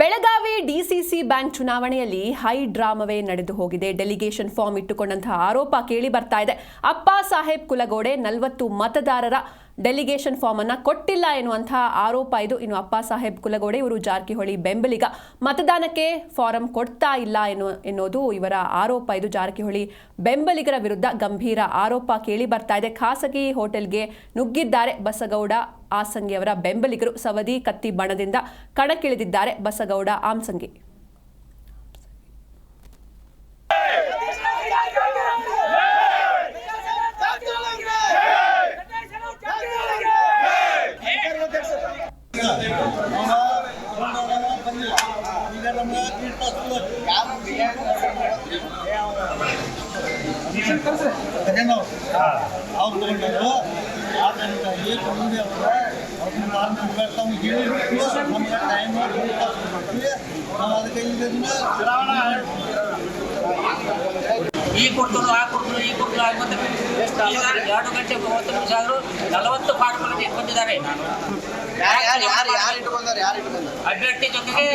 Belagavi DCC bank ಚುನಾವಣೆಯಲ್ಲಿ high ಡ್ರಾಮವೇ ನಡೆದು ಹೋಗಿದೆ. ಡೆಲಿಗೇಷನ್ ಫಾರ್ಮ್ ಇಟ್ಟುಕೊಂಡಂತಹ ಆರೋಪ ಕೇಳಿ ಬರ್ತಾ ಇದೆ. ಅಪ್ಪ ಸಾಹೇಬ್ ಕುಲಗೋಡೆ ನಲವತ್ತು ಮತದಾರರ ಡೆಲಿಗೇಷನ್ ಫಾರ್ಮ್ ಅನ್ನ ಕೊಟ್ಟಿಲ್ಲ ಎನ್ನುವಂತಹ ಆರೋಪ ಇದು. ಇನ್ನು ಅಪ್ಪ ಸಾಹೇಬ್ ಕುಲಗೋಡೆ ಇವರು ಜಾರಕಿಹೊಳಿ ಬೆಂಬಲಿಗ ಮತದಾನಕ್ಕೆ ಫಾರಂ ಕೊಡ್ತಾ ಇಲ್ಲ ಎನ್ನು, ಎನ್ನುವುದು ಇವರ ಆರೋಪ. ಇದು ಜಾರಕಿಹೊಳಿ ಬೆಂಬಲಿಗರ ವಿರುದ್ಧ ಗಂಭೀರ ಆರೋಪ ಕೇಳಿ ಬರ್ತಾ ಇದೆ. ಖಾಸಗಿ ಹೋಟೆಲ್ಗೆ ನುಗ್ಗಿದ್ದಾರೆ ಬಸಗೌಡ ಆಸಂಗಿ ಅವರ ಬೆಂಬಲಿಗರು. ಸವದಿ ಕತ್ತಿ ಬಣದಿಂದ ಕಣಕ್ಕಿಳಿದಿದ್ದಾರೆ ಬಸಗೌಡ ಆಮ್ಸಂಗಿ. ಅವ್ರು ತಗೊಂಡರು ಆದ್ದರಿಂದ ಮುಂದೆ ಅವರ ಟೈಮ್ ನಾವು ಅದಕ್ಕೆ ಈ ಕೊಡ್ತರು ಆ ಕೊಡ್ತರು ಈ ಕೊಡ್ತರು ಈಗ ಎರಡು ಗಂಟೆ ಮೂವತ್ತು ನಿಮಿಷ ಆದರೂ ನಲವತ್ತು ಪಾಠಗಳನ್ನು ಇಟ್ಕೊಂಡಿದ್ದಾರೆ ಅಭ್ಯರ್ಥಿ ಜೊತೆಗೆ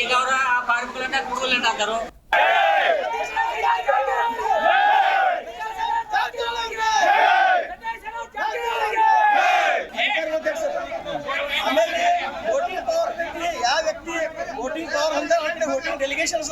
ಈಗ ಅವರ ಆ ಕಾರ್ಮಿಕರನ್ನ ಕುಡುಗಲನ್ನ ಹಾಕರು ಯಾವ ವ್ಯಕ್ತಿ ವೋಟಿಂಗ್ ಪವರ್ ಅಂದ್ರೆ ವೋಟಿಂಗ್ ಡೆಲಿಗೇಷನ್ಸ್